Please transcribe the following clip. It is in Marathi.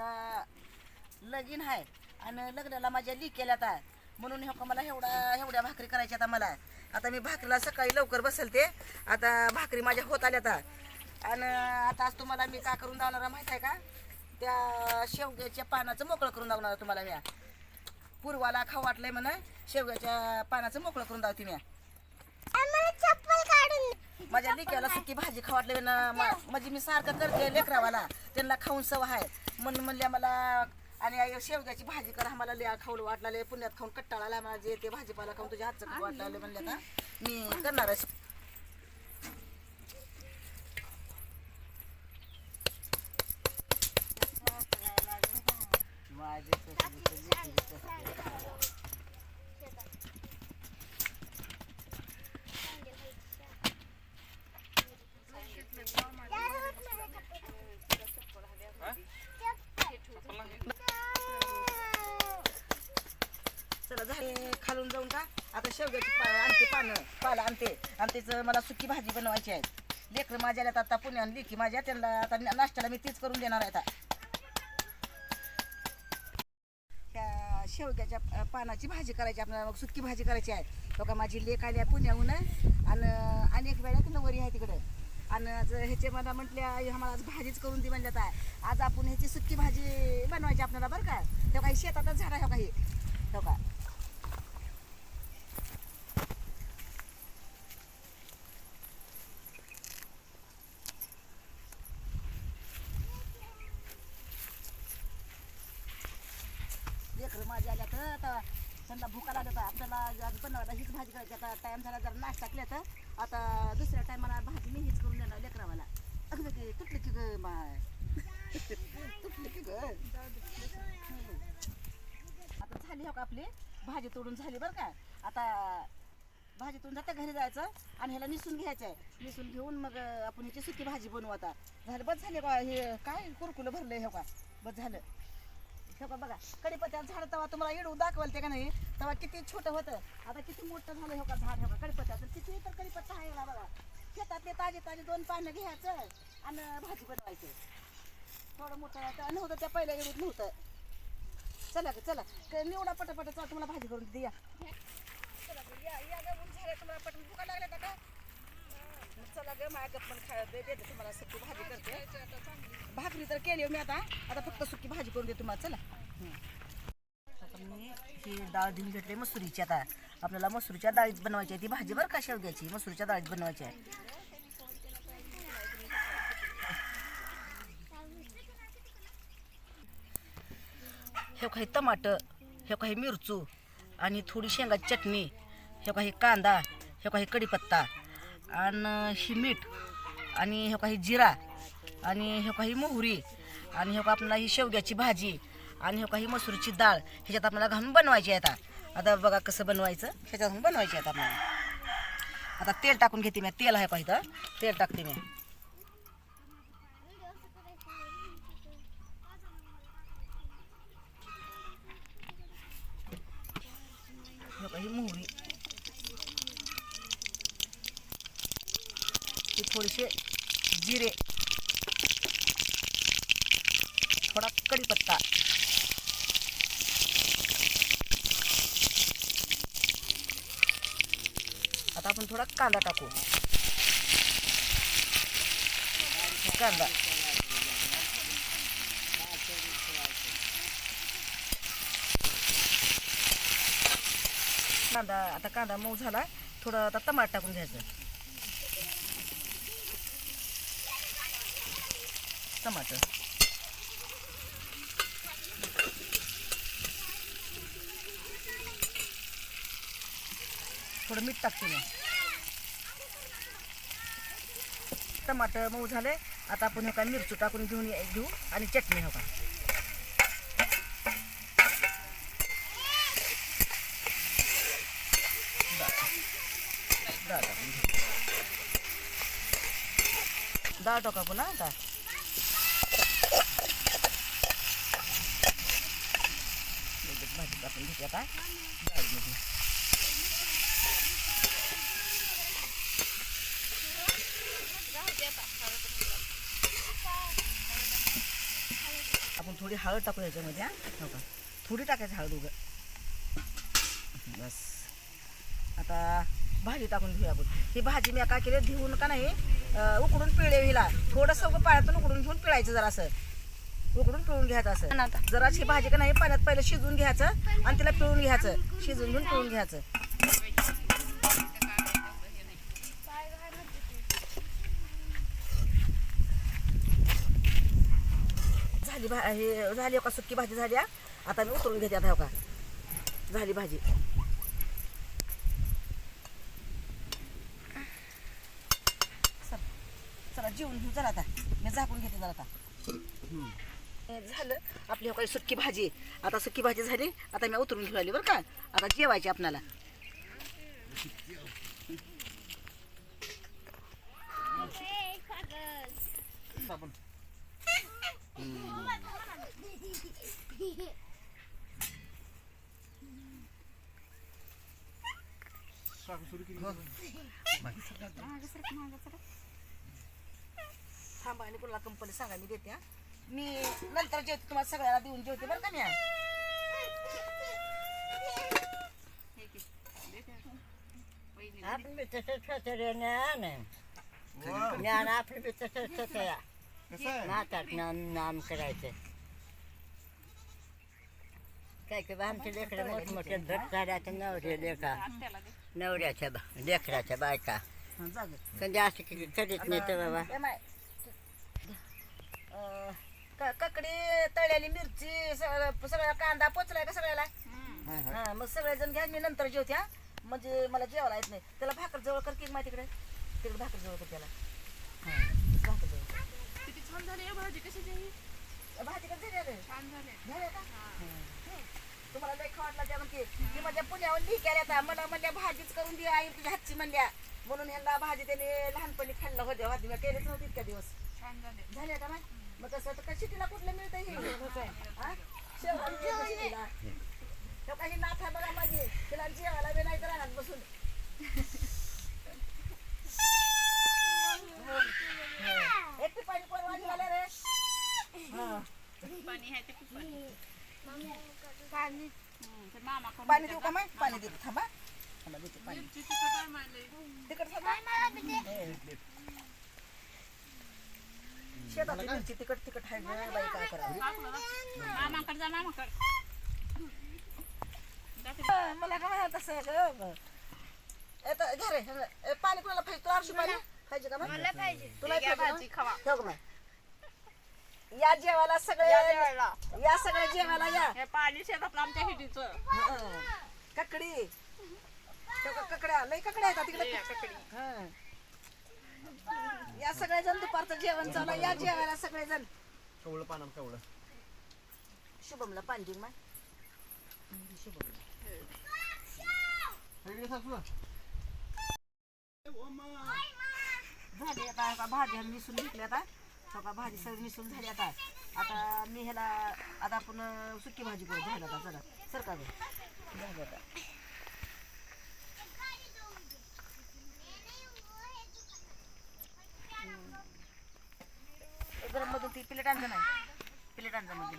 आता लगीन आहे आणि लग्नाला माझ्या ली केल्या आता म्हणून हो का मला एवढा एवढ्या भाकरी करायच्या आता मला आता मी भाकरीला सकाळी लवकर बसलते. आता भाकरी माझ्या होत आल्या आता आणि आता आज तुम्हाला मी का करून दावणार माहीत आहे का? त्या शेवग्याच्या पानाचं मोकळं करून दावणार तुम्हाला मी पूर्वाला खाऊ वाटलंय म्हणा. शेवग्याच्या पानाचं मोकळं करून दावते मी चप्पल काढून माझ्या लेकराला सुकी भाजी खाऊ वाटली ना म्हणजे मी सारखं करते लेकरावाला. त्यांना खाऊन सव आहे. म्हणून म्हणल्या मला आणि आई शेवग्याची भाजी करा मला लिया खाऊ वाटला पुण्यात खाऊन कट्टाळाला आला जे ते भाजीपाला खाऊन तुझ्या हातचं वाटलं म्हणल्या आता मी करणारच माझे चला झाले खालून जाऊन का आता शेवग्याची पा आणते पानं पाला आणते आणि त्याचं मला सुकी भाजी बनवायची आहे लेकरं माझ्या आल्यात आता पुण्या लेखी माझ्या त्यांना आता नाश्त्याला मी तीच करून देणार आहे आता. त्या शेवग्याच्या पानाची भाजी करायची आपल्याला मग सुकी भाजी करायची आहे. हो तो माझी लेक आल्या आहे पुण्याहून. आणि अनेक वेळा नवरी आहे तिकडं. आणि ह्याचे मला म्हटले आई आम्हाला आज भाजीच करून दे म्हणल्यात आहे. आज आपण ह्याची सुकी भाजी बनवायची आपल्याला बरं का. तो काही शेतातच झाड आहे काही तो का लेकरं माझ्या आल्या तर आता त्यांना भुका लागत आहे. आपल्याला आज बनवायला हीच भाजी करायची आता टाइम झाला जरा नाश्ता केला तर आता दुसऱ्या टायमाला भाजी मी हीच करून देणार लेकरावाला. अगं की तुटली की ग माय तुटली की ग. आता झाली हो का आपली? भाजी तोडून झाली बरं का. आता भाजी तोडून जाता घरी जायचं आणि ह्याला निसून घ्यायचं आहे निसून घेऊन मग आपण ह्याची सुकी भाजी बनवू आता. झालं बस झाले बा हे काय कुरकुलं भरलंय हो का? बस झालं. हे बघा बघा कडीपत्त्याचं झाड तेव्हा तुम्हाला येडू दाखवाल ते का नाही? तेव्हा किती छोटं होतं. आता किती मोठं झालं हो का झाड हे बघा कडीपत्त्याचं किती तर कडीपत्ता आहे ना बघा. शेतातले ताजे ताजे दोन पानं घ्यायचं आणि भाजी बनवायची. थोडं मोठं आता नव्हतं त्या पहिल्या येडूत नव्हतं. चला ग चला. निवडा पटापट चला तुम्हाला भाजी करून द्या चला या या ग, ऊन झालंय, तुम्हाला पटकन भुका लागल्या का चला ग माझ्या गप्पन देते तुम्हाला सुकी भाजी करते. भाकरी तर केली हो मी आता. आता फक्त सुकी भाजी करून देते तुम्हाला चला. आता मी ही डाळ धुवून घेतली मसुरीची आता. आपल्याला मसुरीच्या डाळीत बनवायची आहे ती भाजी बरं का शेवग्याची? मसुरीच्या डाळीत बनवायची आहे. हे काही टमाटर हे काही मिरचू आणि थोडी शेंगाची चटणी हे काही कांदा हे काही कढीपत्ता. आणि ही मीठ आणि हे काही जिरा आणि हे काही मोहरी आणि हे आपल्याला ही शेवग्याची भाजी आणि हे काही मसूरची डाळ ह्याच्यात आपल्याला घालून बनवायची आहे आता आता बघा कसं बनवायचं. ह्याच्यात बनवायची आहे आता आपल्याला. आता तेल टाकून घेते मी. तेल आहे पाहिजे तेल टाकते मी. हे मोहरी. थोडेसे जिरे थोडा कढीपत्ता. आता आपण थोडा कांदा टाकू. कांदा. कांदा आता कांदा मऊ झाला. थोडं आता टमाट टाकून घ्यायचं. टमाटर. थोडं मीठ टाकते मी. टमाटर मऊ झाले. आता आपण हे काय मिरची टाकून घेऊन ये- घेऊ आणि चटणी हो का डाळ डाळ टाका पुन्हा आता भाजी टाकून घेते आता. डाळीमध्ये आपण थोडी हळद टाकू याच्यामध्ये हो. का? थोडी टाकायची हळद उघड बस. आता भाजी टाकून घेऊया आपण. ही भाजी मी काय केली धुवून का नाही उकडून पिळे हिला. थोडंसं पाण्यातून उकडून घेऊन पिळायचं जरासं. उकडून पिळून घ्यायचं असं. जराशी भाजी का नाही पाण्यात पहिलं शिजवून घ्यायचं आणि तिला पिळून घ्यायचं. शिजवून घेऊन पिळून घ्यायचं. झाली भा हे झाली का सुक्की भाजी झाली. आता मी उतरून घेते आता हो का? झाली भाजी. चल चला जेवून घेऊ चला आता. मी झाकून घेते जरा आता. झालं. आपली हो काही सुक्की भाजी आता सुक्की भाजी झाली आता मी उतरून घेऊन आली बरं का. आता जेवायची आपणाला. थांबा आणि कुणाला कंपनी सांगा मी देते हा. मी नंतर जेवते तुम्हाला सगळ्याला देऊन जेवते बरं का मी. आपण बी तसंच रे ज्ञान ज्ञान आपलं बी तसंच होतं या नातात नाम नाम करायचं. काय की बा आमचे लेकरं मोठमोठे भट झाल्याच्या नवरे लेखा नवऱ्याच्या बा लेकराच्या बायका. कधी असं की कधीच नाही तर बाबा. अं, क- ककडी तळलेली मिरची सगळं सगळा कांदा पोचलाय का सगळ्याला? हा, हा. हा मग सगळेजण घ्या मी नंतर जेवते हा. म्हणजे मला जेवायला येत नाही. त्याला भाकर जवळ कर की माहिती तिकडे? तिकडे भाकर जवळ कर त्याला. हा, भाकर जवळ कर. किती छान झाली आहे भाजी कशाची ही? भाजी कसं झाली रे? छान झाली झाली का. तुम्हाला लय वाटला त्या म्हणते ती माझ्या पुण्यावर ली केल्या आता. मला म्हणल्या भाजीच करून दे आई तुझ्या हातची म्हणल्या. म्हणून ह्यांना भाजी त्याने लहानपणी खाल्लं होत्या भाजी मी केलीच नव्हती इतक्या दिवस. छान झाले झाले आता माय? मग तसं तर शिटीला कुठलं मिळतं हे? हा? शेवगाला मिळतं शिटीला. तो काही नाथा बघा माझी तिला जेवायला बी नाही तर रानात बसून. हं. एक पाणी कोण वाजवायला रे. हं. पाणी. आहे देऊ का मग? पाणी देऊ थांबा. थांबा देते पाणी. आहे थांबा शेतातली मिरची तिकट तिकट आहे गं बाई काय करावं? मामाकडे जा मामाकडे. हं, मला काय म्हणत तसं गं येतं रे ए, पाणी कोणाला पाहिजे तुला आरशू पाणी पाहिजे का मग तुला घ्या पाहिजे भाजी का? खावा ठेव का मग? या जेवायला सगळे या जेवायला. या सगळे जेवायला या हे पाणी शेतातलं आमच्या हिडीचं हं. ककडी ठेव का ककड्या लई ककड्या आहेत तिकडे हे ककडी. हं. या सगळेजण दुपारचं जेवण चालू आहे. या जेवायला सगळेजण. कवळं पानाम कवळं शुभमला माय शुभम इकडे सासू झाली आता आता भाजी आम्ही मिसून घेतली आता. सगळं भाजी सगळी मिसून झाली आता. आता मी ह्याला आता आपण सुकी भाजी करू. झालं आता चला सरका गं. झालं आता. गरम मधून ती प्लेट आणलं नाही. प्लेट आणलं मध्ये